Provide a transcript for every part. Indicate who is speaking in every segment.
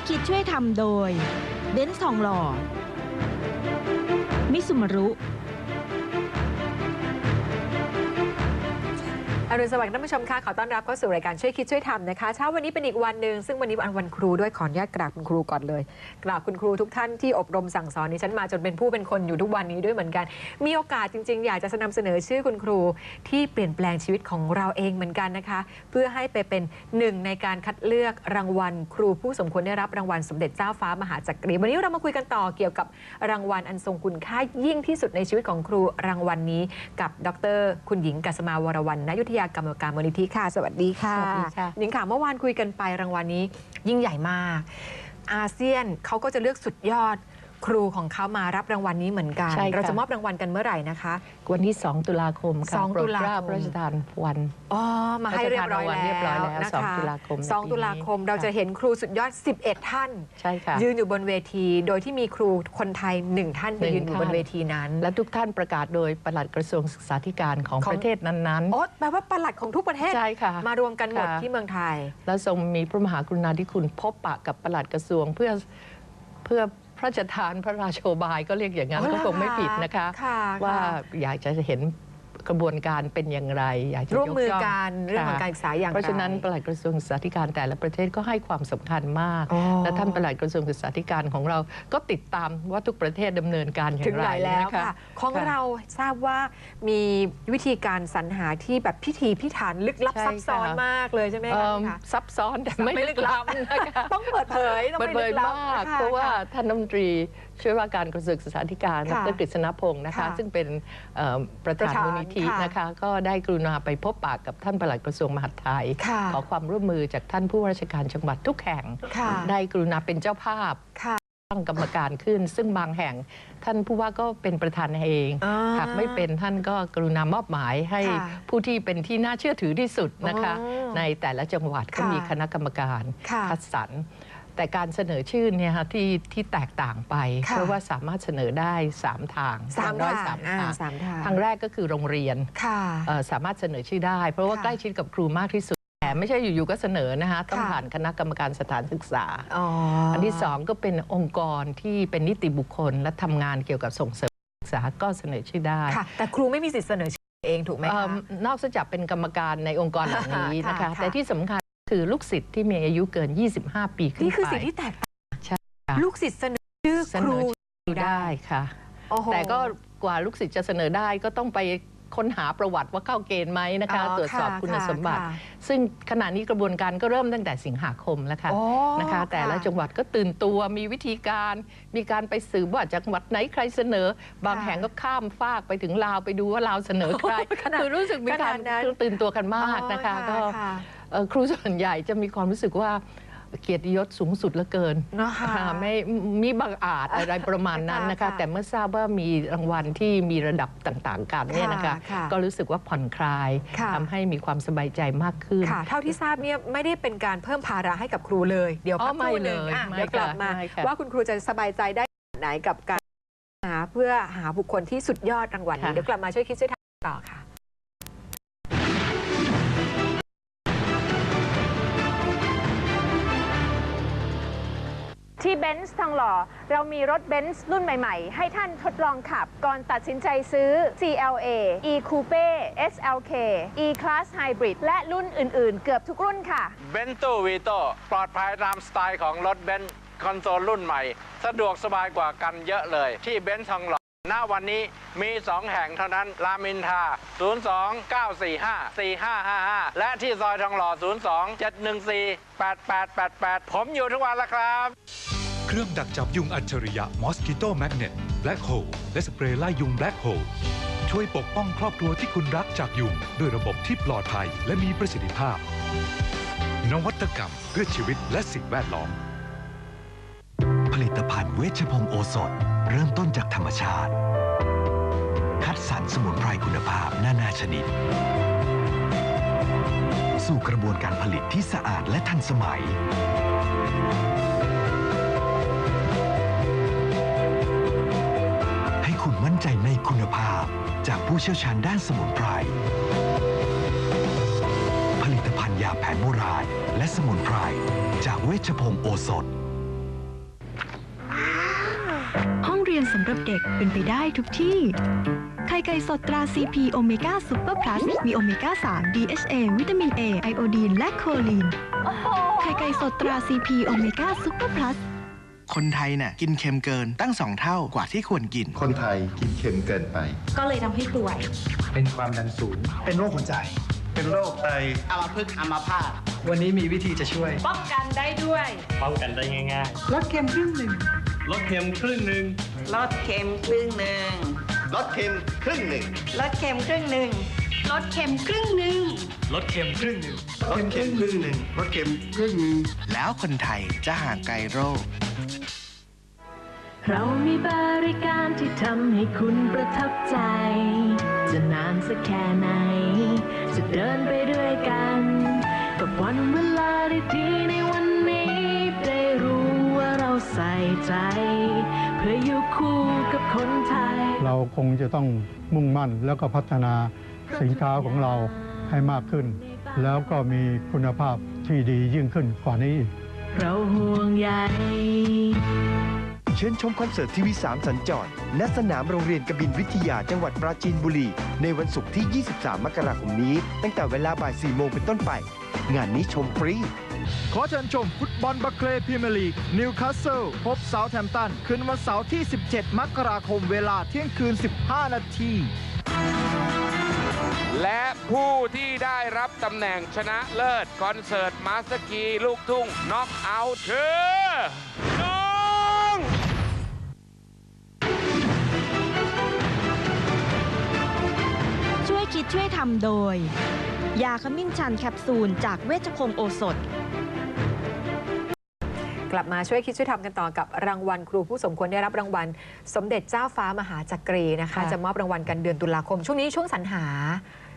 Speaker 1: วยคิดช่วยทำโดย เบนซ์ทองหล่อ มิสุมารุ
Speaker 2: อรุณสวัสดิ์ท่านผู้ชมค่ะขอต้อนรับเข้าสู่รายการช่วยคิดช่วยทำนะคะเช้าวันนี้เป็นอีกวันหนึ่งซึ่งวันนี้วันวันครูด้วยขออนุญาตกราบคุณครูก่อนเลยกราบคุณครูทุกท่านที่อบรมสั่งสอนดิฉันมาจนเป็นผู้เป็นคนอยู่ทุกวันนี้ด้วยเหมือนกัน มีโอกาสจริง ๆ อยากจะนำเสนอชื่อคุณครูที่เปลี่ยนแปลงชีวิตของเราเองเหมือนกันนะคะ เพื่อให้ไปเป็นหนึ่งในการคัดเลือกรางวัล ครูผู้สมควรได้รับรางวัลสมเด็จเจ้าฟ้ามหาจักรีวันนี้เรามาคุยกันต่อเกี่ยวกับรางวัลอันทรงคุณค่ายิ่งที่สุดในชีวิตของครูรางวัลนี้ กับดร คุณหญิงกัสมาวรวรรณนยุทธยากรรมการมูลนิธิค่ะ สวัสดีค่ะ
Speaker 3: สวัสดีค่ะ
Speaker 2: หญิงค่ะเมื่อวานคุยกันไปรางวัลนี้ยิ่งใหญ่มาก อาเซียนเขาก็จะเลือกสุดยอด ครูของเขามารับรางวัลนี้เหมือนกัน
Speaker 3: ใช่ค่ะ
Speaker 2: เราจะมอบรางวัลกันเมื่อไหร่นะคะ
Speaker 3: วันที่ 2 ตุลาคมค่ะ
Speaker 2: สอง
Speaker 3: โปร
Speaker 2: ตุ
Speaker 3: ด
Speaker 2: ลา
Speaker 3: เกล้า
Speaker 2: คม
Speaker 3: พระราชทานวัน
Speaker 2: อ๋อมาให้เรียบร้อย
Speaker 3: พระราชทานรางวัลเรียบร้อยแล้ว
Speaker 2: นะคะ
Speaker 3: สองตุลาคมใน
Speaker 2: สอง
Speaker 3: ปีนี้
Speaker 2: ตุลาคมเราจะเห็นครูสุดยอด 11 ท่าน
Speaker 3: ใช่ค่ะ
Speaker 2: ยืนอยู่บนเวที โดยที่มีครูคนไทยหนึ่งท่านไป
Speaker 3: หนึ่ง
Speaker 2: ยืนอยู่บน
Speaker 3: ท่าน
Speaker 2: เวทีนั้น
Speaker 3: และทุกท่านประกาศโดยปลัดกระทรวงศึกษาธิการของ
Speaker 2: ของ
Speaker 3: ประเทศนั้น
Speaker 2: โอ๊ตแปลว่าประหลัดของทุกประเทศ
Speaker 3: ๆ ใช่ค่ะ
Speaker 2: มารวมกันหมด
Speaker 3: ค่ะ
Speaker 2: ที่เมืองไทย
Speaker 3: แล้วทรงมีพระมหากรุณาธิคุณพบปะกับปลัดกระทรวงเพื่อเพื่อพ ระราชทานพระราโชบายก็เรียกอย่างนั้น
Speaker 2: อ๋อ
Speaker 3: ก็คงไม่ผิดนะคะ
Speaker 2: ค่ะ
Speaker 3: ว่า
Speaker 2: ค่ะ
Speaker 3: อยากจะเห็น กระบวนการเป็นอย่างไร อยากจะ
Speaker 2: ร่วมมือย
Speaker 3: ย่ง
Speaker 2: กันเรื่องของ
Speaker 3: ค่ะ
Speaker 2: การศึกษาอย่างไร
Speaker 3: เพราะฉะนั้นปลัดกระทรวงศึกษาธิการแต่ละประเทศก็ให้ความสำคัญมาก
Speaker 2: อ๋อ
Speaker 3: และท่านปลัดกระทรวงศึกษาธิการของเราก็ติดตามว่าทุกประเทศดำเนินการอย่า
Speaker 2: ถึง
Speaker 3: ง
Speaker 2: ไห
Speaker 3: ไร
Speaker 2: นแล้ว
Speaker 3: นะคะ
Speaker 2: ค่ะ ของ
Speaker 3: ค่ะ
Speaker 2: เราทราบว่ามีวิธีการสรรหาที่แบบพิธีพิถันลึกลับ
Speaker 3: ใช่
Speaker 2: ซับซ้อน
Speaker 3: ค่ะ
Speaker 2: มากเลยใช่ไหม
Speaker 3: เอิ่
Speaker 2: คะ
Speaker 3: ม
Speaker 2: ค่ะ
Speaker 3: ซับซ้อนแต่ไม่
Speaker 2: ไม่ลึ
Speaker 3: ลึ
Speaker 2: ก
Speaker 3: ก
Speaker 2: ลั
Speaker 3: ล้
Speaker 2: บำ
Speaker 3: นะคะ
Speaker 2: ต้องเปิดเผยต้อง
Speaker 3: เปิด
Speaker 2: ไม่
Speaker 3: เผ
Speaker 2: ลึ
Speaker 3: ย
Speaker 2: กลับ
Speaker 3: มาก
Speaker 2: ค่
Speaker 3: เพราะว่า
Speaker 2: ค่
Speaker 3: ท่านรัฐมนตรี ช่วยว่าการกระทรวงศึกษาธิการด
Speaker 2: ค่ะ
Speaker 3: รกฤษณพงศ์นะคะ
Speaker 2: ค่ะ
Speaker 3: ซึ่งเป็นเอ่อประ
Speaker 2: ประ
Speaker 3: ธาน
Speaker 2: ธาน
Speaker 3: มูลนิธิ
Speaker 2: ค่ะ
Speaker 3: นะคะก็ได้กรุณาไปพบปะกับท่านปลัดกระทรวงมหาดไทย
Speaker 2: ค่ะ
Speaker 3: ขอความร่วมมือจากท่านผู้ว่าราชการจังหวัดทุกแห่ง
Speaker 2: ค่ะ
Speaker 3: ได้กรุณาเป็นเจ้าภาพ
Speaker 2: ค่ะ
Speaker 3: ตั้งกรรมการขึ้น ซึ่งบางแห่งท่านผู้ว่าก็เป็นประธานเอง
Speaker 2: อ่า
Speaker 3: หากไม่เป็นท่านก็กรุณามอบหมายให้
Speaker 2: ค่ะ
Speaker 3: ผู้ที่เป็นที่น่าเชื่อถือที่สุดนะคะ
Speaker 2: อ๋อ
Speaker 3: ในแต่ละจังหวัดก็
Speaker 2: ค่ะ
Speaker 3: มีคณะกรรมการ
Speaker 2: ค่ะ
Speaker 3: คัดสรร แต่การเสนอชื่อเนี่ยค่ะที่ที่แตกต่างไป
Speaker 2: ค่ะ
Speaker 3: เพราะว่าสามารถเสนอได้ 3 ทาง
Speaker 2: สาม
Speaker 3: ร้อย
Speaker 2: ทา
Speaker 3: สางม
Speaker 2: อ่า
Speaker 3: ทาง
Speaker 2: สามทาง
Speaker 3: ทางแรกก็คือโรงเรียน
Speaker 2: ค่ะ
Speaker 3: เอ่อสามารถเสนอชื่อได้ เพราะว่า
Speaker 2: ค่ะ
Speaker 3: ใกล้ชิดกับครูมากที่สุดแต่ไม่ใช่อยู่ๆก็เสนอนะคะต้อง
Speaker 2: ค่ะ
Speaker 3: ผ่านคณะกรรมการสถานศึกษา
Speaker 2: อ๋อ
Speaker 3: อั
Speaker 2: อั
Speaker 3: นที่สองก็เป็นองค์กรที่เป็นนิติบุคคลและทำงานเกี่ยวกับส่งเสริมการศึกษาก็เสนอชื่อได้
Speaker 2: ค่ะ แต่ครูไม่มีสิทธิ์เสนอชื่อเองถูกไหม
Speaker 3: เอิ่
Speaker 2: คะ
Speaker 3: มนอกจากเป็นกรรมการในองค์กรเหล่านี้นะคะ
Speaker 2: ค่ะ
Speaker 3: แต่ที่สำคัญ คือลูกศิษย์ที่มีอายุเกิน 25 ปีขึ้นไป
Speaker 2: นี่คือสิ่งที่แตกต่าง
Speaker 3: ใช่ค่ะ
Speaker 2: ลูกศิษย์เสนอชื่อ
Speaker 3: เส
Speaker 2: คนรู
Speaker 3: อชื่อได้ค่ะ
Speaker 2: โอ้โห
Speaker 3: แต่ก็กว่าลูกศิษย์จะเสนอได้ก็ต้องไปค้นหาประวัติว่าเข้าเกณฑ์ไหมนะคะ
Speaker 2: อ๋อ
Speaker 3: ตรวจสอบ
Speaker 2: ค่ะ
Speaker 3: คุณ
Speaker 2: ค่ะ
Speaker 3: สมบัติ
Speaker 2: ค่ะ
Speaker 3: ซึ่งขณะนี้กระบวนการก็เริ่มตั้งแต่สิงหาคมแล้วค่ะ
Speaker 2: โอ้
Speaker 3: นะคะ แต่ละ
Speaker 2: ค่ะ
Speaker 3: จังหวัดก็ตื่นตัวมีวิธีการ มีการไปสืบว่าจังหวัดไหนใครเสนอ บาง
Speaker 2: ค่ะ
Speaker 3: แห่งก็ข้ามฟากไปถึงลาวไปดูว่าลาวเสนอใคร
Speaker 2: ขนาด
Speaker 3: คือรู้สึกมีการ
Speaker 2: ขนาดนั้น
Speaker 3: ตื่นตัวกันมากนะคะ
Speaker 2: อ๋อ
Speaker 3: ก็
Speaker 2: ค่ะ
Speaker 3: เอ่อ ครูส่วนใหญ่จะมีความรู้สึกว่าเกียรติยศสูงสุดเหลือเกิน
Speaker 2: เนอะค่ะ
Speaker 3: ค่ะไม่มีบังอาจอะไรประมาณนั้นนะคะ
Speaker 2: ค่ะ
Speaker 3: แต่เมื่อทราบว่ามีรางวัลที่มีระดับต่างๆกันเนี่ยนะคะ
Speaker 2: ค่ะ
Speaker 3: ก็รู้สึกว่าผ่อนคลาย
Speaker 2: ค่ะ
Speaker 3: ทำให้มีความสบายใจมากขึ้น
Speaker 2: ค่ะเท่าที่ทราบเนี่ยไม่ได้เป็นการเพิ่มภาระให้กับครูเลย เดี๋ยว
Speaker 3: อ๋อ
Speaker 2: พักครู่หนึ่ง
Speaker 3: ไม่เลย
Speaker 2: อะ
Speaker 3: ไม่
Speaker 2: เดี๋ยวกลับ
Speaker 3: ค่ะ
Speaker 2: มา
Speaker 3: ไม่ค่ะ
Speaker 2: ว่าคุณครูจะสบายใจได้ขนาดไหนกับการหาเพื่อหาบุคคลที่สุดยอดรางวัลนี้
Speaker 3: ค่ะ
Speaker 2: เดี๋ยวกลับมาช่วยคิดช่วยทำต่อค่ะ
Speaker 4: ที่เบนซ์ทองหล่อ เรามีรถเบนซ์รุ่นใหม่ๆ ให้ท่านทดลองขับ ก่อนตัดสินใจซื้อ CLA E Coupe SLK E Class Hybrid และรุ่นอื่นๆ เกือบทุกรุ่นค่ะ
Speaker 5: เบนโตวีโตปลอดภัยตามสไตล์ของรถเบนซ์คอนโซลรุ่นใหม่ สะดวกสบายกว่ากันเยอะเลย ที่เบนซ์ทองหล่อ ณวันนี้มี 2 แห่งเท่านั้น รามอินทา 02 945 4555 และที่ซอยทองหล่อ 02 714 8888 ผมอยู่ทุกวันแล้วครับ
Speaker 6: เครื่องดักจับยุงอัจฉริยะ Mosquito Magnet Black Hole และสเปรย์ไล่ยุง Black Hole ช่วยปกป้องครอบครัวที่คุณรักจากยุง ด้วยระบบที่ปลอดภัยและมีประสิทธิภาพ นวัตกรรมเพื่อชีวิตและสิ่งแวดล้อม
Speaker 7: ภัณฑ์เวชพงศ์โอสถ เริ่มต้นจากธรรมชาติ คัดสรรสมุนไพรคุณภาพนานาชนิด สู่กระบวนการผลิตที่สะอาดและทันสมัย ให้คุณมั่นใจในคุณภาพจากผู้เชี่ยวชาญด้านสมุนไพร ผลิตภัณฑ์ยาแผนโบราณและสมุนไพรจากเวชพงศ์โอสถ
Speaker 8: สำหรับเด็กเป็นไปได้ทุกที่ ไข่ไก่สดตรา CP โอเมก้าซูเปอร์พลัสมีโอเมก้า 3 DHA วิตามิน A ไอโอดีน และโคลีน ไข่ไก่สดตรา CP โอเมก้าซูเปอร์พลัส
Speaker 9: คนไทยน่ะกินเค็มเกินตั้งสองเท่ากว่าที่ควรกิน
Speaker 10: คนไทยกินเค็มเกินไป
Speaker 8: ก็เลยทำให้ป่วย
Speaker 10: เป็นความดันสูง
Speaker 9: เป็นโรคหัวใจ
Speaker 10: เป็นโรคไต
Speaker 9: อัมพฤกษ์อัมพาต
Speaker 10: วันนี้มีวิธีจะช่วย
Speaker 4: ป้องกันได้ด้วย
Speaker 10: ป้องกันได้ง่าย
Speaker 9: ลดเค็มครึ่งหนึ่ง
Speaker 10: ๆ ลดเค็มครึ่งหนึ่ง
Speaker 11: ลดเค็มครึ่งหนึ่ง
Speaker 10: ลดเค็มครึ่งหนึ่ง
Speaker 11: ลดเค็มครึ่งหนึ่ง
Speaker 8: ลดเค็มครึ่งหนึ่ง
Speaker 10: ลดเค็มครึ่งหนึ่งลดเค็มครึ่งหนึ่งลดเค็มครึ่งหนึ่ง
Speaker 9: แล้วคนไทยจะห่างไกลโรค
Speaker 8: เรามีบริการที่ทำให้คุณประทับใจ จะนานสักแค่ไหน จะเดินไปด้วยกัน กับวันเวลาดีๆในวันนี้ ได้รู้ว่าเราใส่ใจ เพื่ออยู่คู่กับคนไทย
Speaker 12: เราคงจะต้องมุ่งมั่นแล้วก็พัฒนาสินค้าของเราให้มากขึ้น แล้วก็มีคุณภาพที่ดียิ่งขึ้นกว่านี้อีก
Speaker 8: เราห่วงใย
Speaker 13: เชิญชมคอนเสิร์ตทีวี3สัญจร ณ สนามโรงเรียนกบินวิทยาจังหวัดปราจีนบุรี ในวันศุกร์ที่ 23 มกราคมนี้ ตั้งแต่เวลาบ่าย 4 โมงเป็นต้นไป งานนี้ชมฟรี
Speaker 14: ขอเชิญชมฟุตบอลบัคเคลพรีเมียร์ลีกนิวคาสเซิลพบเซาท์แฮมป์ตัน คืนวันเสาร์ที่ 17 มกราคมเวลาเที่ยงคืน 15 นาที
Speaker 5: และผู้ที่ได้รับตำแหน่งชนะเลิศ คอนเสิร์ตมาสเตอร์กีลูกทุ่งน็อกเอาท์คือน้อง
Speaker 1: ช่วยคิดช่วยทำโดย ยาขมิ้นชันแคปซูลจากเวชพงศ์โอสถ
Speaker 2: กลับมาช่วยคิดช่วยทำกันต่อกับรางวัลครูผู้สมควรได้รับรางวัล สมเด็จเจ้าฟ้ามหาจักรีนะคะ
Speaker 3: ค่ะ
Speaker 2: จะมอบรางวัลกันเดือนตุลาคม ช่วงนี้ช่วงสรรหา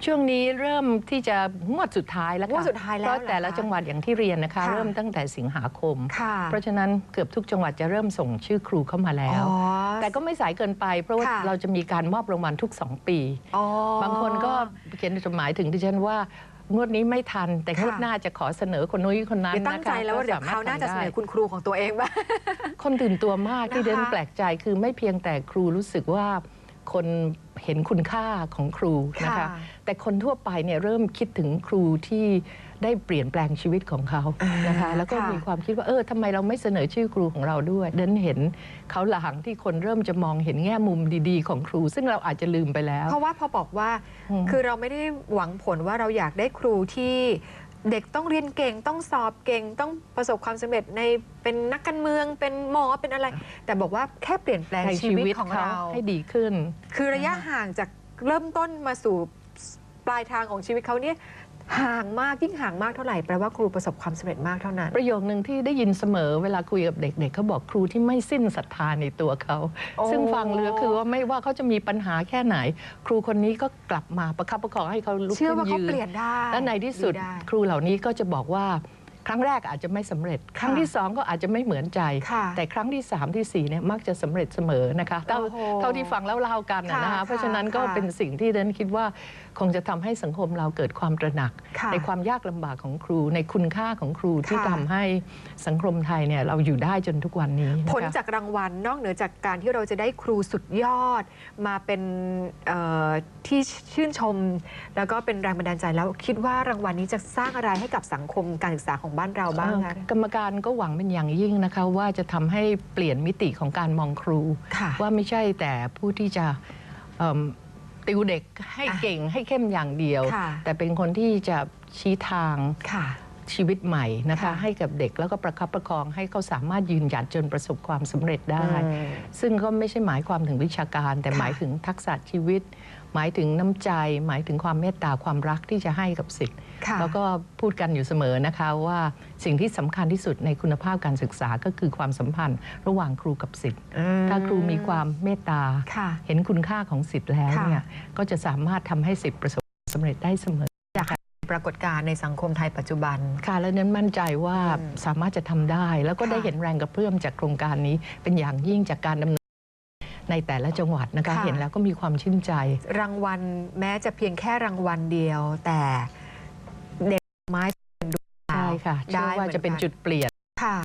Speaker 3: ช่วงนี้เริ่มที่จะงวดสุดท้ายแล้วค่ะ
Speaker 2: งวดสุดท้ายแล้ว
Speaker 3: เพราะแต่ละ
Speaker 2: เหรอคะ
Speaker 3: จังหวัดอย่างที่เรียนนะคะ
Speaker 2: ค่ะ
Speaker 3: เริ่มตั้งแต่สิงหาคม
Speaker 2: ค่ะ
Speaker 3: เพราะฉะนั้นเกือบทุกจังหวัดจะเริ่มส่งชื่อครูเข้ามาแล้ว
Speaker 2: อ๋อ
Speaker 3: แต่ก็ไม่สายเกินไป เพราะว่า
Speaker 2: ค่ะ
Speaker 3: เราจะมีการมอบรางวัลทุก 2 ปี
Speaker 2: อ๋อบา
Speaker 3: งคนก็เขียนจดหมายถึงดิฉันว่า งวดนี้ไม่ทัน แต่งวด
Speaker 2: ค่ะ
Speaker 3: หน้าจะขอเสนอคนนู้นคนนั้น
Speaker 2: เดี๋ยวตั้ง
Speaker 3: นะคะ
Speaker 2: ใจแล้วว่าเดี๋ยว
Speaker 3: ก็
Speaker 2: คราวหน้าจะเสนอ
Speaker 3: ได้
Speaker 2: คุณครูของตัวเองบ้าง
Speaker 3: คนตื่นตัวมากที่
Speaker 2: นะคะ
Speaker 3: เดินแปลกใจคือไม่เพียงแต่ครูรู้สึกว่าคนเห็นคุณค่าของครูนะคะ
Speaker 2: ค่ะ
Speaker 3: แต่คนทั่วไปเนี่ยเริ่มคิดถึงครูที่ ได้เปลี่ยนแปลงชีวิตของเขานะคะ
Speaker 2: อ่า
Speaker 3: แล้วก็
Speaker 2: ค่ะ
Speaker 3: มีความคิดว่าเออทำไมเราไม่เสนอชื่อครูของเราด้วยเดินเห็นเขาหลังที่คนเริ่มจะมองเห็นแง่มุมดีๆ ของครู ซึ่งเราอาจจะลืมไปแล้ว
Speaker 2: เพราะว่าพอบอกว่า
Speaker 3: อืม
Speaker 2: คือเราไม่ได้หวังผลว่าเราอยากได้ครูที่เด็กต้องเรียนเก่งต้องสอบเก่งต้องประสบความสำเร็จในเป็นนักการเมืองเป็นหมอเป็นอะไร แต่บอกว่าแค่เปลี่ยนแปลง
Speaker 3: ใน
Speaker 2: ชี
Speaker 3: ชี
Speaker 2: วิ
Speaker 3: วิ
Speaker 2: ต
Speaker 3: ต
Speaker 2: ของ
Speaker 3: เขา
Speaker 2: เรา
Speaker 3: ให้ดีขึ้น
Speaker 2: คือระยะห่างจากเริ่มต้นมาสู่ปลายทางของชีวิตเขาเนี่ย ห่างมากยิ่งห่างมากเท่าไหร่แปลว่าครูประสบความสำเร็จมากเท่านั้น
Speaker 3: ประโยคนึงที่ได้ยินเสมอเวลาคุยกับเด็กๆเขาบอกครูที่ไม่สิ้นศรัทธาในตัวเขา
Speaker 2: โอ้
Speaker 3: ซึ่งฟังเรือคือว่าไม่ว่าเขาจะมีปัญหาแค่ไหน ครูคนนี้ก็กลับมาประคับประคองให้เขาลุก
Speaker 2: เชื่อ
Speaker 3: ขึ้น
Speaker 2: ว่าเขา
Speaker 3: ยืน
Speaker 2: เปลี่ยนได้
Speaker 3: และในที่สุด
Speaker 2: ได้
Speaker 3: ครูเหล่านี้ก็จะบอกว่าครั้งแรกอาจจะไม่สำเร็จ ครั้งที่สองก็อาจจะไม่เหมือนใจ
Speaker 2: ค่ะ
Speaker 3: แต่ครั้งที่สามที่สี่เนี่ยมักจะสำเร็จเสมอนะคะเท่า
Speaker 2: โอ้โห
Speaker 3: เท่าที่ฟังแล้วเล่ากันนะ
Speaker 2: ค่ะ
Speaker 3: นะคะเพราะฉะนั้นก็
Speaker 2: ค่ะ
Speaker 3: เป็นสิ่งที่เดนคิดว่า คงจะทำให้สังคมเราเกิดความตระหนัก
Speaker 2: ค่ะ
Speaker 3: ในความยากลำบากของครู ในคุณค่าของครูที่
Speaker 2: ค่ะ
Speaker 3: ทำให้สังคมไทยเนี่ยเราอยู่ได้จนทุกวันนี้นะคะ
Speaker 2: ผลจากรางวัลนอกเหนือจากการที่เราจะได้ครูสุดยอด มาเป็นเอ่อที่ชื่นชม แล้วก็เป็นแรงบันดาลใจแล้วคิดว่ารางวัลนี้จะสร้างอะไรให้กับสังคมการศึกษาของบ้านเราบ้างคะ
Speaker 3: กรรมการก็หวังเป็นอย่างยิ่งนะคะว่าจะทำให้เปลี่ยนมิติของการมองครู
Speaker 2: ค่ะ
Speaker 3: ว่าไม่ใช่แต่ผู้ที่จะเอิ่ม ติวเด็กให้
Speaker 2: อะ
Speaker 3: เก่งให้เข้มอย่างเดียว
Speaker 2: ค่ะ
Speaker 3: แต่เป็นคนที่จะชี้ทาง
Speaker 2: ค่ะ
Speaker 3: ชีวิตใหม่นะคะ
Speaker 2: ค่ะ
Speaker 3: ให้กับเด็กแล้วก็ประคับประคองให้เขาสามารถยืนหยัดจนประสบความสำเร็จได้
Speaker 2: อืม
Speaker 3: ซึ่งก็ไม่ใช่หมายความถึงวิชาการ แต่
Speaker 2: ค่ะ
Speaker 3: หมายถึงทักษะชีวิต หมายถึงน้ำใจ หมายถึงความเมตตาความรักที่จะให้กับสิทธิ์
Speaker 2: ค่ะ
Speaker 3: แล้วก็พูดกันอยู่เสมอนะคะว่าสิ่งที่สำคัญที่สุดในคุณภาพการศึกษาก็คือความสัมพันธ์ ระหว่างครูกับสิทธิ์
Speaker 2: อืม
Speaker 3: ถ้าครูมีความเมตตา
Speaker 2: ค่ะ
Speaker 3: เห็นคุณค่าของสิทธิ์แล้ว
Speaker 2: ค่ะ
Speaker 3: เนี่ยก็จะสามารถทำให้สิทธิ์ประสบความสำเร็จได้เสมอ
Speaker 2: ปรากฏการณ์ในสังคมไทยปัจจุบัน
Speaker 3: ค่ะ และนั้นมั่นใจว่า
Speaker 2: อืม
Speaker 3: สามารถจะทำได้ แล้วก็
Speaker 2: ค่ะ
Speaker 3: ได้เห็นแรงกระเพื่อมจากโครงการนี้เป็นอย่างยิ่งจากการดำเนินในแต่ละจังหวัดนะคะ
Speaker 2: ค่ะ
Speaker 3: เห็นแล้วก็มีความชื่นใจ
Speaker 2: รางวัลแม้จะเพียงแค่รางวัลเดียวแต่เด็ก ไม้เป็นดวงดาว
Speaker 3: ใช่ค่ะเชื่อว่าจะเป็นจุดเปลี่ยน
Speaker 2: ค่ะ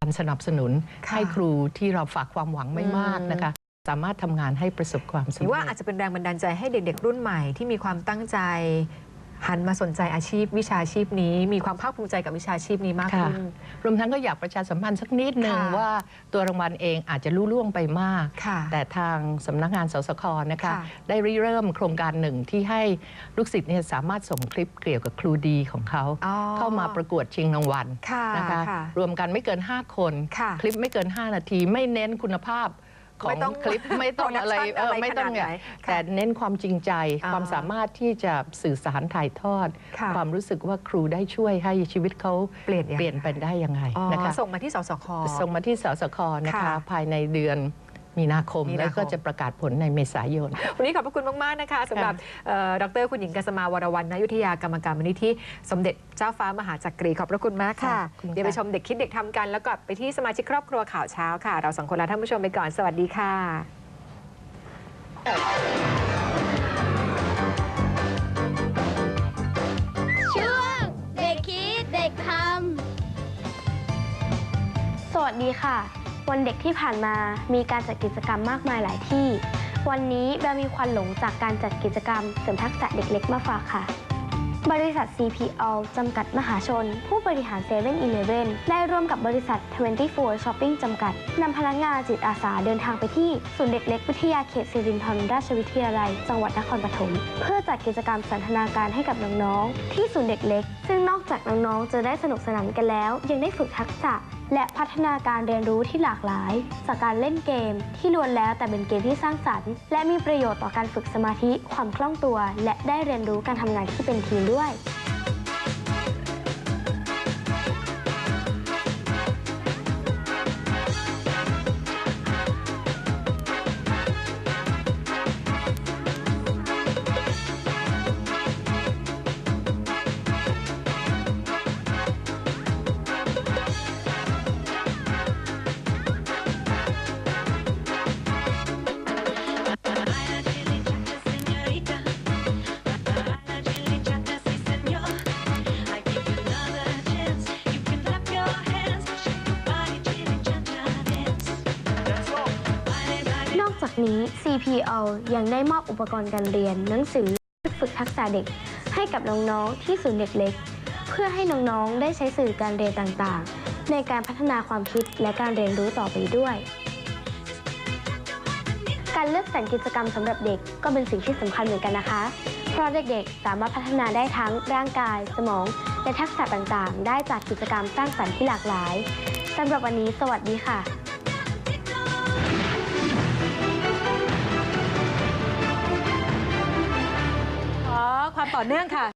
Speaker 3: การสนับสนุนให้ครูที่เราฝากความหวังไม่มากนะคะ สามารถทำงานให้ประสบความ
Speaker 2: ห
Speaker 3: สำ
Speaker 2: รือ
Speaker 3: เร็
Speaker 2: ว่า
Speaker 3: จ
Speaker 2: อาจจะเป็นแรงบันดาลใจให้เด็ก ๆ รุ่นใหม่ที่มีความตั้งใจ หันมาสนใจอาชีพวิชาชีพนี้ มีความภาคภูมิใจกับวิชาชีพนี้มาก
Speaker 3: ค่ะ
Speaker 2: ขึ้น
Speaker 3: รวมทั้งก็อยากประชาสัมพันธ์สักนิดหนึ่ง
Speaker 2: ค่ะ
Speaker 3: ว่าตัวรางวัลเองอาจจะลุ่ล่วงไปมาก
Speaker 2: ค่ะ
Speaker 3: แต่ทางสำนักงานสสคนะคะ
Speaker 2: ค่ะ
Speaker 3: ได้ริเริ่มโครงการหนึ่งที่ให้ลูกศิษย์เนี่ยสามารถส่งคลิปเกี่ยวกับครูดีของเขา
Speaker 2: อ๋อ
Speaker 3: เข้ามาประกวดชิงรางวัล
Speaker 2: ค่ะ
Speaker 3: นะคะ
Speaker 2: ค่ะ
Speaker 3: รวมกันไม่เกิน 5 คน
Speaker 2: ค่ะ
Speaker 3: คลิปไม่เกิน 5 นาที ไม่เน้นคุณภาพ ขอ
Speaker 2: ไม่
Speaker 3: ง
Speaker 2: ต้อง
Speaker 3: คลิปไม่ต้องอะไร
Speaker 2: production
Speaker 3: เออ
Speaker 2: อะไร
Speaker 3: ไม่ต้อง
Speaker 2: ขนาด
Speaker 3: เนี่ย
Speaker 2: ไหนค่ะ
Speaker 3: แต่เน้นความจริงใจ
Speaker 2: อ่า
Speaker 3: ความสามารถที่จะสื่อสารถ่ายทอด
Speaker 2: ค่ะ
Speaker 3: ความรู้สึกว่าครูได้ช่วยให้ชีวิตเขา
Speaker 2: เปลี่ยนยังไง
Speaker 3: เปลี่ยนไปได้ยังไง
Speaker 2: อ๋อ
Speaker 3: นะคะ
Speaker 2: ส่งมาที่สสค
Speaker 3: ส่งมาที่สสคนะคะ
Speaker 2: ค่ะ
Speaker 3: ภายในเดือน มีนาคม
Speaker 2: มีนาคม
Speaker 3: แล้วก็จะประกาศผลในเมษายน
Speaker 2: วันนี้ขอบพระคุณมาก ๆ นะคะสำหรับเอ่อดรคุณหญิงกัสมาวรวรรณนายุทธยากรรมการมูลนิธิสมเด็จเจ้าฟ้ามหาจักรีขอบพระคุณมากค่ะ
Speaker 3: ขอบคุณค่ะ
Speaker 2: เดี๋ยวไปชมเด็กคิดเด็กทำกัน แล้วก็ไปที่สมาชิกครอบครัวข่าวเช้าค่ะ เราสองคนลาท่านผู้ชมไปก่อนสวัสดีค่ะ
Speaker 15: ช่วงเด็กคิดเด็กทำ สวัสดีค่ะ วันเด็กที่ผ่านมามีการจัดกิจกรรมมากมายหลายที่ วันนี้แบมมีควันหลงจากการจัดกิจกรรมเสริมทักษะเด็กเล็กมาฝากค่ะ บริษัท CPL จำกัดมหาชน ผู้บริหาร7 e เ e ่ e อได้ร่วมกับบริษัท 24 Shopping จำกัดนำพนักงานจิตอาสาเดินทางไปที่ศูนย์เด็กเล็กวิทยาเขตสิรินธรราชวิทยาลัย จังหวัดนครปฐมเพื่อจัดกิจกรรมสันทนาการให้กับน้องๆที่ศูนย์เด็กเล็ก ซึ่งนอกจากน้องๆจะได้สนุกสนานกันแล้ว ยังได้ฝึกทักษะ และพัฒนาการเรียนรู้ที่หลากหลาย จากการเล่นเกม ที่ล้วนแล้วแต่เป็นเกมที่สร้างสรรค์ และมีประโยชน์ต่อการฝึกสมาธิ ความคล่องตัว และได้เรียนรู้การทำงานที่เป็นทีมด้วยากนี้ CPL ยังได้มอบอุปกรณ์การเรียน หนังสือฝึกทักษะเด็ก ให้กับน้องๆที่ศูนย์เด็กเล็ก เพื่อให้น้องๆได้ใช้สื่อการเรียนต่างๆ ในการพัฒนาความคิดและการเรียนรู้ต่อไปด้วย การเลือกสรรกิจกรรมสำหรับเด็กก็เป็นสิ่งที่สำคัญเหมือนกันนะคะ เพราะเด็กๆ สามารถพัฒนาได้ทั้งร่างกาย สมอง และทักษะต่างๆ ได้จากกิจกรรมสร้างสรรค์ที่หลากหลายสำหรับวันนี้ สวัสดีค่ะ
Speaker 2: ต่อเนื่องค่ะ